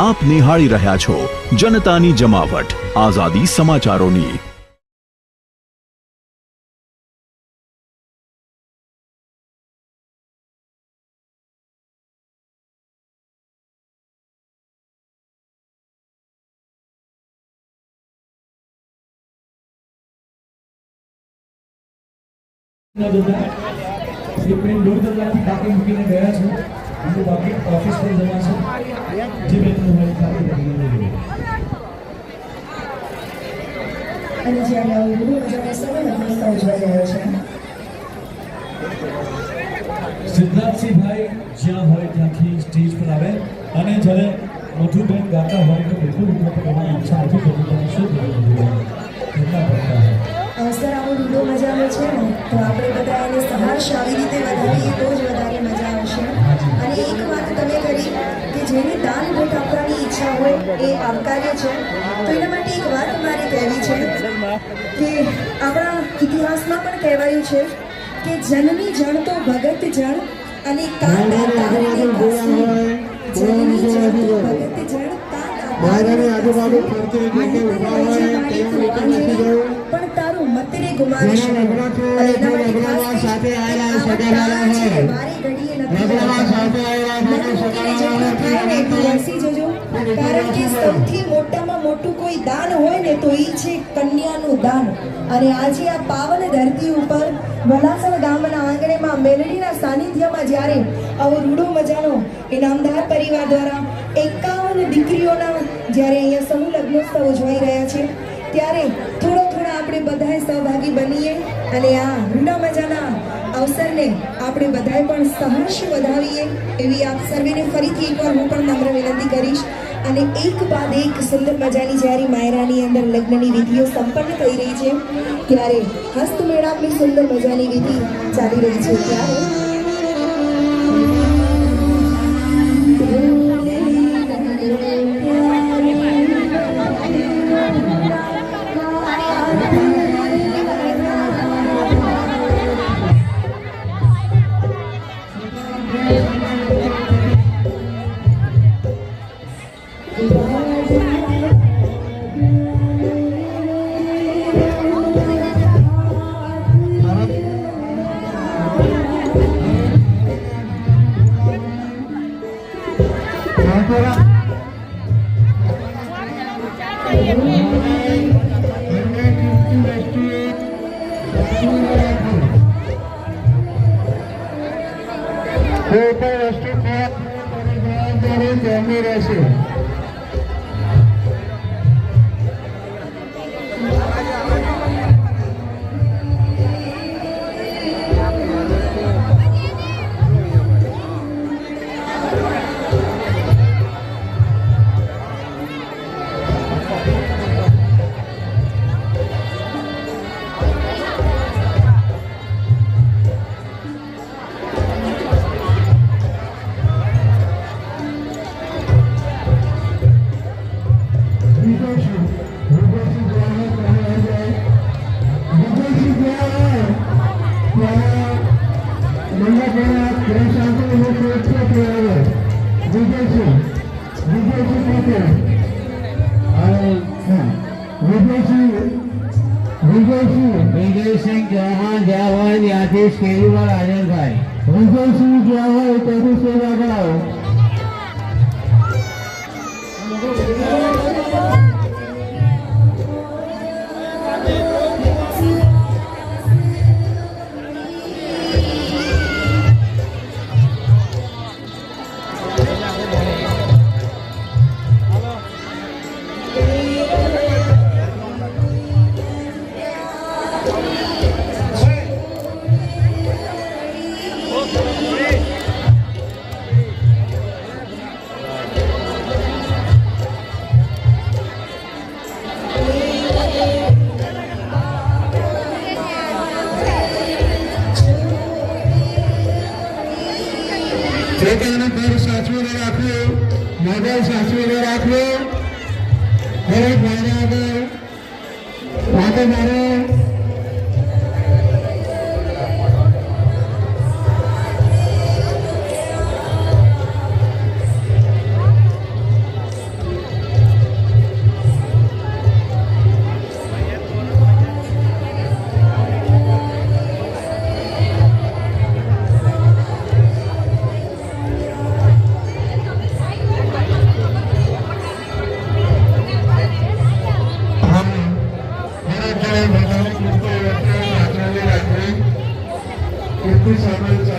આપ નિહાળી રહ્યા છો જનતાની જમાવટ. આઝાદી સમાચારોની. ગયા છે. બાકી ઓફિસ પર જવા છે જે બે ત્રણ વાગે કાપી મૂકીને લઈ ગયા. અને જ્યારે આવું બધું મજાનો સમય હંમેશા ઉજવાઈ રહ્યો છે સિદ્ધાર્થસિંહભાઈ જ્યાં હોય ત્યાંથી સ્ટેજ પર આવે અને જ્યારે મધુબેન ગાતા હોય તો બિલકુલ પર તમારી ઈચ્છા હતી તમે શું કેટલા પડતા હોય આવો રૂડો મજાનો છે ને? તો આપણે બધા એને સહાર્શ આવી રીતે વધારીએ તો જ વધારે મજા આવશે. અને એક વાત તમે કરી કે જેને દાન ભેટ આપવાની ઈચ્છા હોય એ આવકાર્ય છે. તો એના માટે એક વાત મારે કહેવી છે કે આપણા ઇતિહાસમાં પણ કહેવાયું છે કે જનની જણ તો ભગત જણ અને કાંડા તારે. જનની જણ તો ભગત જણ કા આજુબાજુ. ફરતી જગ્યાએ ઊભા હોય તેઓ રીતે નથી જવું. પણ તારું મતરે ગુમાવીશ જેના લગ્ન છે અને એના માટે ખાસ સાથે સગાવાલા છે, મારી ઘડીએ નથી. જજો. કારણ કે મોટામાં મોટું કોઈ દાન હોય ને તો એ છે કન્યાનું દાન. અને આજે આ પાવન ધરતી ઉપર વલાસણ ગામના આંગણેમાં મેલડીના સાનિધ્યમાં જ્યારે આવો રૂડો મજાનો ઇનામદાર પરિવાર દ્વારા એકાવન દીકરીઓના જ્યારે અહીંયા સમૂહ લગ્નોત્સવ ઉજવાઈ રહ્યા છે ત્યારે થોડો થોડા આપણે બધાએ સહભાગી બનીએ અને આ રૂડા મજાના અવસરને આપણે બધાએ પણ સહર્ષ વધાવીએ એવી આપ સર્વેને ફરીથી એકવાર હું પણ નમ્ર વિનંતી કરીશ. અને એક બાદ એક સુંદર મજાની જ્યારે માયરાની અંદર લગ્નની વિધિઓ સંપન્ન થઈ રહી છે, ત્યારે હસ્તમેળાપની સુંદર મજાની વિધિ ચાલી રહી છે. ત્યારે કોઈ વિદેશી અને વિદેશી વિદેશી. વિજયસિંહ ચૌહાણ પર હાજર થાય વિદેશી જ્યાં હોય તેની સેવા કરાવો. આગળ que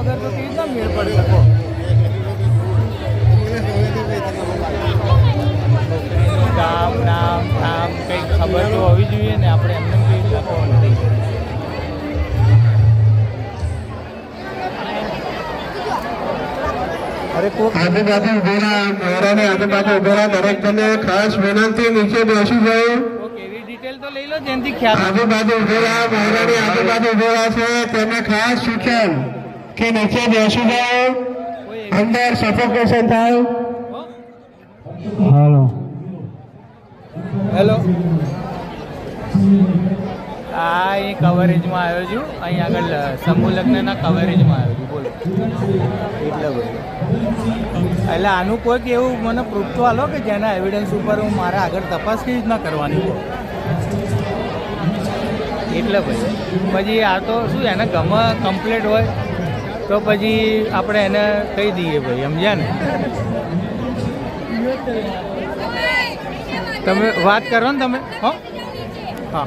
કાગળિયા વગર તો કેવી રીતના મેળ પડી શકો? કામ નામ નામ કંઈક ખબર તો હોવી જોઈએ ને આપણે એમને અરે કોક આજુબાજુ ઉભેલા મહેરાની આજુબાજુ ઉભેલા દરેક જણને ખાસ વિનંતી નીચે બેસી જાય કોક એવી ડિટેલ તો લઈ લો જેનાથી ખ્યાલ આજુબાજુ ઉભેલા મહેરાની આજુબાજુ ઉભેલા છે તેને ખાસ સૂચન. કે નીચે બેસી જાઓ. અંદર સફોકેશન થાય. હેલો. હેલો. આ એ કવરેજમાં આવ્યો છું. અહીં આગળ સમૂહ લગ્નના કવરેજમાં આવ્યો છું. બોલો. એટલે બોલો. એટલે આનું કોઈક એવું મને પ્રૂફ તો આલો કે જેના એવિડન્સ ઉપર હું મારા આગળ તપાસ કેવી રીતના કરવાની એટલે ભાઈ પછી આ તો શું એને ગમે કમ્પ્લેટ હોય. તો પછી આપણે એને કહી દઈએ ભાઈ, સમજ્યા ને? તમે વાત કરો ને તમે, હો? હા.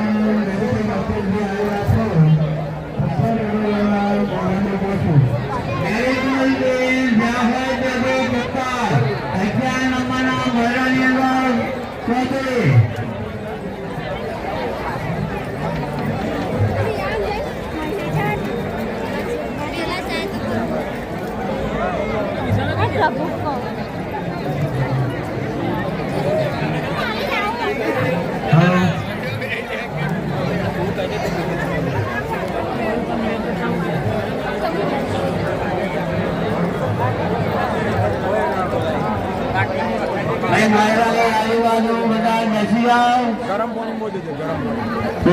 આજુબાજુ બધા બેસી જાઓ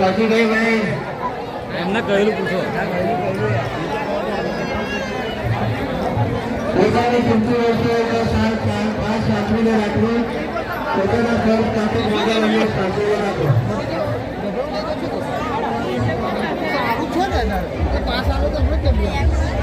પહોંચી ગઈ ભાઈ. એમને કહેલું પૂછો. પોતાની કિંમતી વસ્તુઓ સાત પાંચ પાંચ સાચવીને રાખવું પોતાના ખર્ચ સાથે મોબાઈલ સાચવીને રાખો એક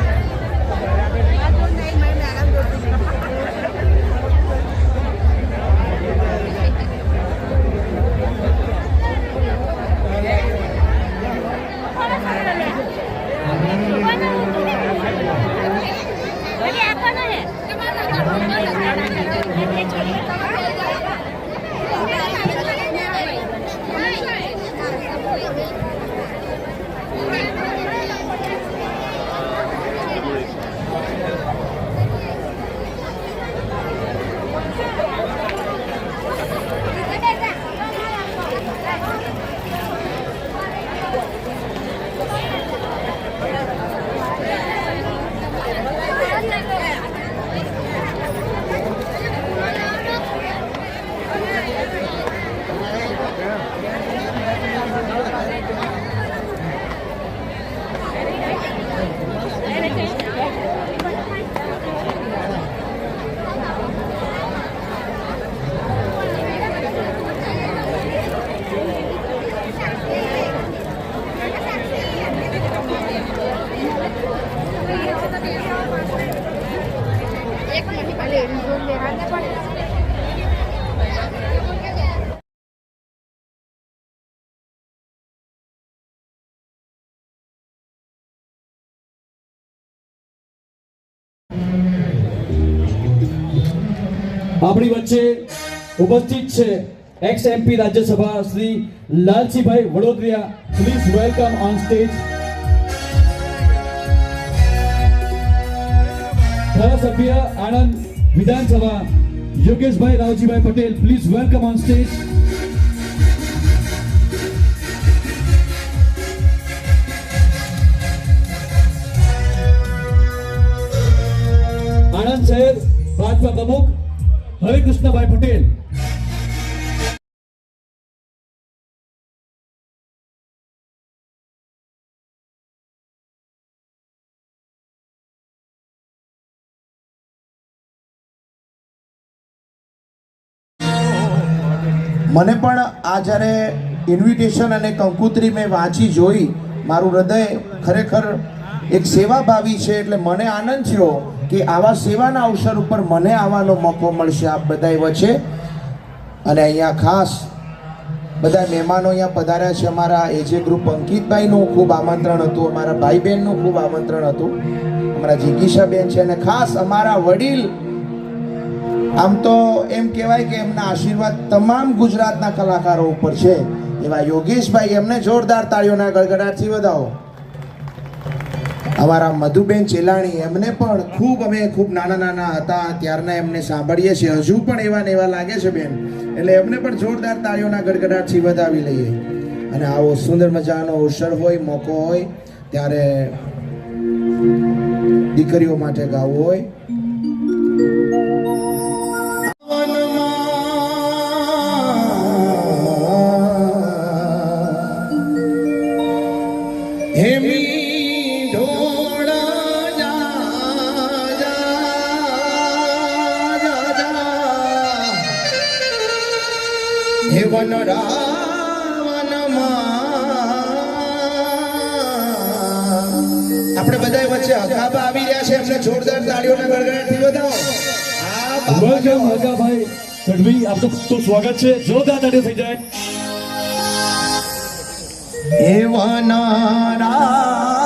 આપણી વચ્ચે ઉપસ્થિત છે ex MP Rajya Sabha Shri Laljibhai Vadodariya. Please welcome on stage ધારાસભ્ય Anand Vidhan Sabha Yogeshbhai Ravjibhai Patel please welcome on stage Anand શહેર ભાજપા પ્રમુખ હરિકૃષ્ણભાઈ પટેલ. મને પણ આ જ્યારે ઇન્વિટેશન અને કંકુત્રી મેં વાંચી જોઈ, મારું હૃદય ખરેખર એક સેવાભાવી છે, એટલે મને આનંદ થયો. કે આવા સેવાના અવસર ઉપર મને આવવાનો મોકો મળશે. આપ બધાય વચ્ચે અને અહીંયા ખાસ બધા મહેમાનો અહીંયા પધાર્યા છે. અમારા એજે ગ્રુપ અંકિતભાઈનું ખૂબ આમંત્રણ હતું. અમારા ભાઈ બહેનનું ખૂબ આમંત્રણ હતું. અમારા જિગીશાબેન છે. અને ખાસ અમારા વડીલ, આમ તો એમ કહેવાય કે એમના આશીર્વાદ તમામ ગુજરાતના કલાકારો ઉપર છે. એવા યોગેશભાઈ, એમને જોરદાર તાળીઓના ગળગડાટથી વધાવો. અમારા મધુબેન ચેલાણી એમને પણ ખૂબ અમે ખૂબ નાના નાના હતા, ત્યારના એમને સાંભળીએ છીએ. હજુ પણ એવા ને એવા લાગે છે બેન. એટલે એમને પણ જોરદાર તાળીઓના ગડગડાટથી વધાવી લઈએ. અને આવો સુંદર મજાનો અવસર હોય, મોકો હોય, ત્યારે દીકરીઓ માટે ગાવું હોય. વેલકમ હગાભાઈ ગઢવી આપનું ખૂબ સ્વાગત છે. જોરદાર તાળીઓ થઈ જાય. એવા રાવણમાં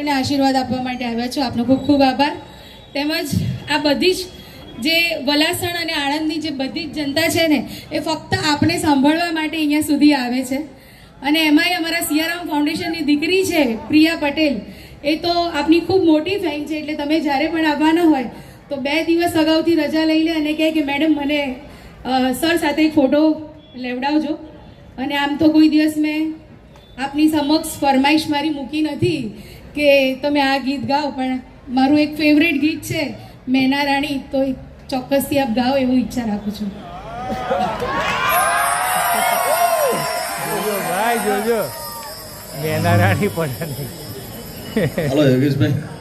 એને આશીર્વાદ આપવા માટે આવ્યા છો. આપનો ખૂબ ખૂબ આભાર. તેમજ આ બધી જ જે વલાસણ અને આણંદની જે બધી જ જનતા છે ને, એ ફક્ત આપને સાંભળવા માટે અહીંયા સુધી આવે છે. અને એમાંય અમારા સિયારામ ફાઉન્ડેશનની દીકરી છે, પ્રિયા પટેલ, એ તો આપની ખૂબ મોટી ફેન છે. એટલે તમે જ્યારે પણ આવવાના હોય, તો બે દિવસ અગાઉથી રજા લઈ લે અને કહે કે, મેડમ, મને સર સાથે ફોટો લેવડાવજો. અને આમ તો કોઈ દિવસ મેં આપની સમક્ષ ફરમાઈશ મારી મૂકી નથી. કે તમે આ ગીત ગાઓ પણ મારું એક ફેવરેટ ગીત છે મેના રાણી તો ચોક્કસથી આપ ગાઓ એવું ઈચ્છા રાખું છું. જોજો ભાઈ જોજો. મેના રાણી પણ હલો યોગેશભાઈ.